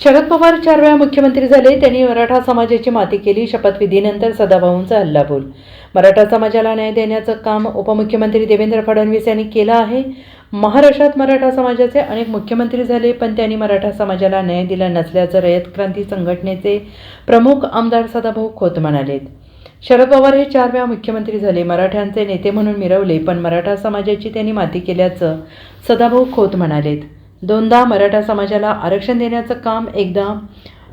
शरद पवार चार वेळा मुख्यमंत्री झाले त्यांनी मराठा समाजाची माती केली शपथविधीनंतर सदाभाऊंचा हल्लाबोल. मराठा समाजाला न्याय देण्याचं काम उपमुख्यमंत्री देवेंद्र फडणवीस यांनी केलं आहे. महाराष्ट्रात मराठा समाजाचे अनेक मुख्यमंत्री झाले पण त्यांनी मराठा समाजाला न्याय दिला नसल्याचं रयत क्रांती संघटनेचे प्रमुख आमदार सदाभाऊ खोत म्हणालेत. शरद पवार हे चार वेळा मुख्यमंत्री झाले मराठ्यांचे नेते म्हणून मिरवले पण मराठा समाजाची त्यांनी माती केल्याचं सदाभाऊ खोत म्हणालेत. दोनदा मराठा समाजाला आरक्षण देण्याचं काम एकदा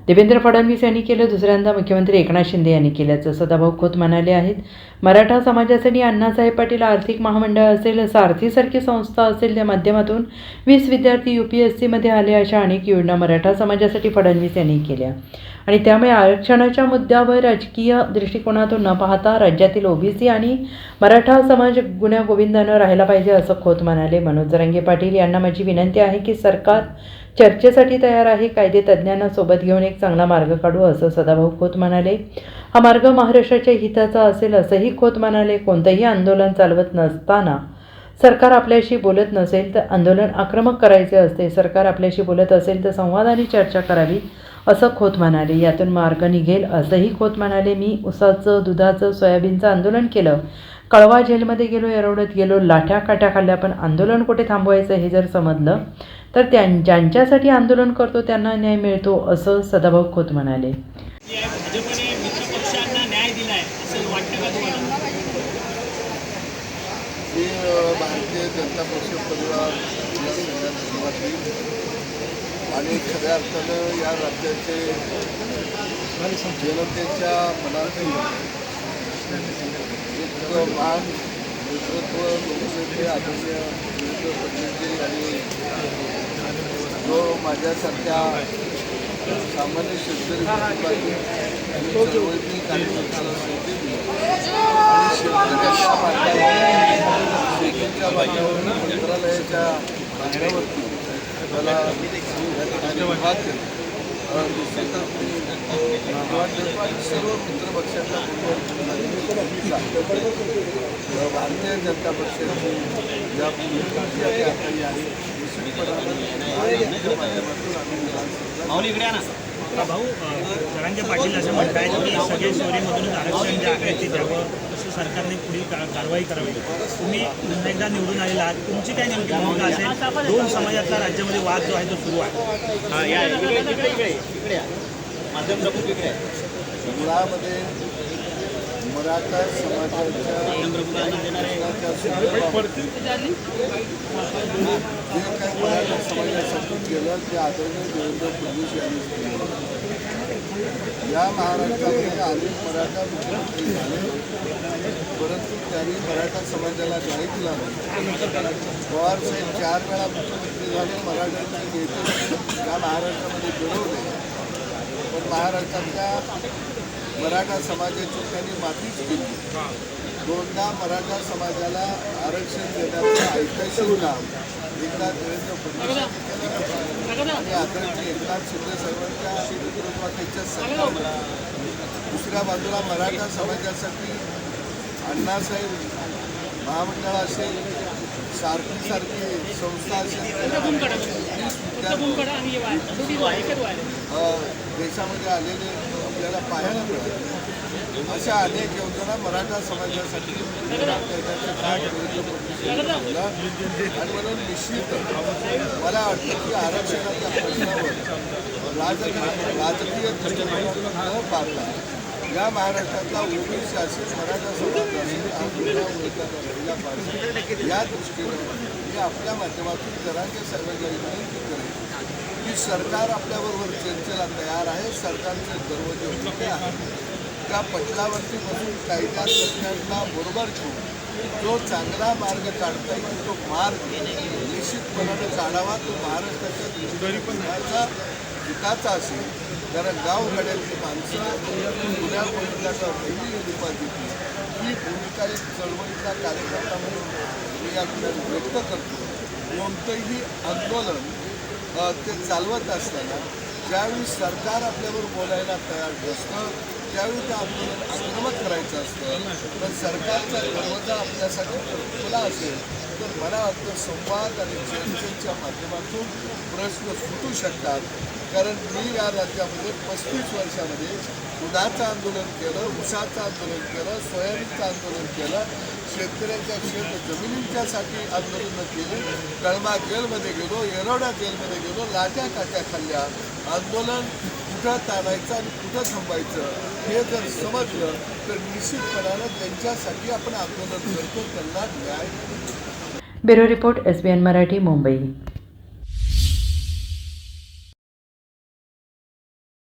देवेंद्र फडणवीस यांनी केलं दुसऱ्यांदा मुख्यमंत्री एकनाथ शिंदे यांनी केल्याचं सदाभाऊ खोत म्हणाले आहेत मराठा समाजासाठी अण्णासाहेब पाटील आर्थिक महामंडळ असेल सारथीसारखी संस्था असेल त्या माध्यमातून वीस विद्यार्थी यू पी एस सीमध्ये आले अशा अनेक योजना मराठा समाजासाठी फडणवीस यांनी केल्या. आणि त्यामुळे आरक्षणाच्या मुद्द्यावर राजकीय दृष्टिकोनातून न पाहता राज्यातील ओबीसी आणि मराठा समाज गुण्यागोविंदानं राहायला पाहिजे असं खोत म्हणाले. मनोज रंगे पाटील यांना माझी विनंती आहे की सरकार चर्चेसाठी तयार आहे. कायदे तज्ज्ञांना सोबत घेऊन एक चांगला मार्ग काढू असं सदाभाऊ खोत म्हणाले. हा मार्ग महाराष्ट्राच्या हिताचा असेल असंही खोत म्हणाले. कोणतंही आंदोलन चालवत नसताना सरकार आपल्याशी बोलत नसेल तर आंदोलन आक्रमक करायचे असते. सरकार आपल्याशी बोलत असेल तर संवादाने चर्चा करावी असं खोत म्हणाले. यातून मार्ग निघेल असंही खोत म्हणाले. मी उसाचं दुधाचं सोयाबीनचं आंदोलन केलं. कळवा जेलमध्ये गेलो एरवडत गेलो. लाठ्या काठ्या खाल्ल्या पण आंदोलन कुठे थांबवायचं हे जर समजलं तर त्यां ज्यांच्यासाठी आंदोलन करतो त्यांना न्याय मिळतो असं सदाभाऊ खोत म्हणाले. भारतीय जनता पक्ष परिवार आणि खऱ्या अर्थानं या राज्याचे जनतेच्या मनातील एक महान नेतृत्व ते आदरणीय देवेंद्र फडणवीसजी आणि जो माझ्यासारख्या सामान्य शेतकरी कुटुंबातील आणि कार्यकर्त्याला संधी आणि शेतकऱ्याच्या शेतीच्या मार्गावर मंत्रालयाच्या मागण्यावरती मला या ठिकाणी केला धन्यवाद सर्व मित्रपक्षांना भारतीय जनता पक्षाची ज्या आहे निश्चितपणानं माध्यमातून आम्ही भाऊ जरांगे पाटील असं म्हणतायत की सगळे चोरीमधूनच आरक्षण जे आहे ते द्यावं तसं सरकारने पुढील का कारवाई करावी. तुम्ही पुन्हा एकदा निवडून आलेला आहात. तुमची काय नेमकी भूमिका असेल? दोन समाजातला राज्यामध्ये वाद जो आहे तो सुरू आहे. मुळामध्ये मराठा समाजाच्या समाजासाठी केलं ते आदरणीय देवेंद्र फडणवीस यांनी केलं या महाराष्ट्रामध्ये अनेक मराठा मुख्यमंत्री झाले परंतु त्यांनी मराठा समाजाला न्याय दिला पवार साहेब चार वेळा मुख्यमंत्री झाले मराठ्यांचे नेते या महाराष्ट्रामध्ये घडवले पण महाराष्ट्रातल्या मराठा समाजाची त्यांनी मातीच केली. दोनदा मराठा समाजाला आरक्षण देण्याचं ऐतिहासिक काम एकदा देवेंद्र फडणवीस आणि आदरणीय एकनाथ शिंदे साहेबांच्या नेतृत्वाखालच्या सरकारनं दुसऱ्या बाजूला मराठा समाजासाठी अण्णासाहेब महामंडळ असेल सारखी संस्था असेल देशामध्ये आलेले आपल्याला पाहायला मिळाले. अशा अनेक योजना मराठा समाजासाठी आणि म्हणून निश्चित मला वाटतं की आरक्षणाच्या प्रश्नावर राजकारण राजकीय दृष्टिकोनातून न पाहता या महाराष्ट्रातला ओबीसी शासित मराठा समाज असेल पाहिजे या दृष्टीने मी आपल्या माध्यमातून जरांगे सर्वांना विनंती करेन की सरकार आपल्याबरोबर चर्चेला तयार आहे. सरकारचे दरवाजे मोठे आहेत. त्या पटलावरती बसून कायद्या तज्ज्ञांना बरोबर घेऊन जो चांगला मार्ग काढता येईल तो मार्ग निश्चितपणाने काढावा. तो महाराष्ट्राच्या दृष्टीचा हिताचा असेल. कारण गावगाड्यातली माणसं पुण्या गोविंदाचा पहिली उपाधी ही भूमिका एक चळवळीचा कार्यकर्ता म्हणून मी या ठिकाणी व्यक्त करतो. कोणतंही आंदोलन ते चालवत असताना ज्यावेळी सरकार आपल्यावर बोलायला तयार नसतं त्यावेळी ते आंदोलन आक्रमक करायचं असतं. पण सरकारचा दरवाजा आपल्यासाठी खुला असेल तर मला वाटतं संवाद आणि चर्चेच्या माध्यमातून प्रश्न सुटू शकतात. कारण मी या राज्यामध्ये पस्तीस वर्षामध्ये दुधाचं आंदोलन केलं उसाचं आंदोलन केलं सोयाबीनचं आंदोलन केलं शेतकऱ्यांच्या शेत जमिनींच्यासाठी आंदोलनं केली. कळमा जेलमध्ये गेलो येरवडा जेलमध्ये गेलो लाट्या काट्या खाल्ल्या. आंदोलन कुठं ताणायचं आणि कुठं थांबायचं हे जर समजलं तर निश्चितपणानं त्यांच्यासाठी आपण आंदोलन करतो. त्यांना न्याय bureau report S B N Marathi Mumbai.